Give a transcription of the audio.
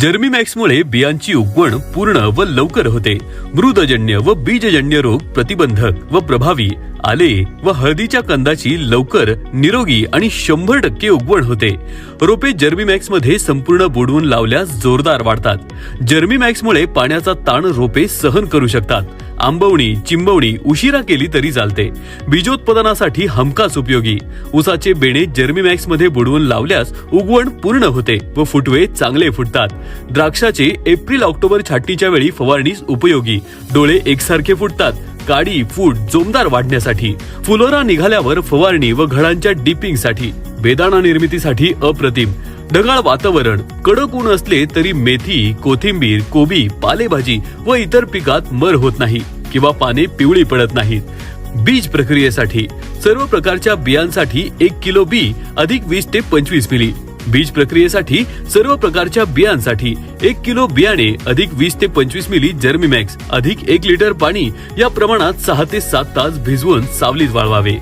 जर्मीमॅक्समुळे बियांची उगवण पूर्ण व लवकर होते. मृदजन्य व बीजजन्य रोग प्रतिबंधक व प्रभावी आले व हळदीच्या कंदाची लवकर निरोगी आणि शंभर टक्के उगवण होते. रोपे जर्मीमॅक्समध्ये संपूर्ण बुडवून लावल्यास जोरदार वाढतात. जर्मीमॅक्समुळे पाण्याचा ताण रोपे सहन करू शकतात. आंबवणी चिंबवणी उशिरा केली तरी चालते. बीजोत्पादनासाठी हमखास उपयोगी. उसाचे बेणे जर्मीमॅक्समध्ये बुडवून लावल्यास उगवण पूर्ण होते व फुटवे चांगले फुटतात. द्राक्षाचे एप्रिल ऑक्टोबर छाटणीच्या वेळी फवारणीस उपयोगी. डोळे एकसारखे फुटतात. काडी फूट जोमदार वाढण्यासाठी. फुलोरा निघाल्यावर फवारणी व घडांच्या डिपिंगसाठी. बेदाणा निर्मितीसाठी अप्रतिम. ढगाळ वातावरण कडक ऊन असले तरी मेथी कोथिंबीर कोबी पालेभाजी व इतर पिकात मर होत नाही किंवा पाने पिवळी पडत नाहीत. बीज प्रक्रियेसाठी सर्व प्रकारच्या बियांसाठी एक किलो बी अधिक वीस ते पंचवीस मिली. बीज प्रक्रियेसाठी सर्व प्रकारच्या बियांसाठी एक किलो बियाणे अधिक वीस ते पंचवीस मिली जर्मीमॅक्स अधिक एक लिटर पाणी या प्रमाणात सहा ते सात तास भिजवून सावलीत वाळवावे.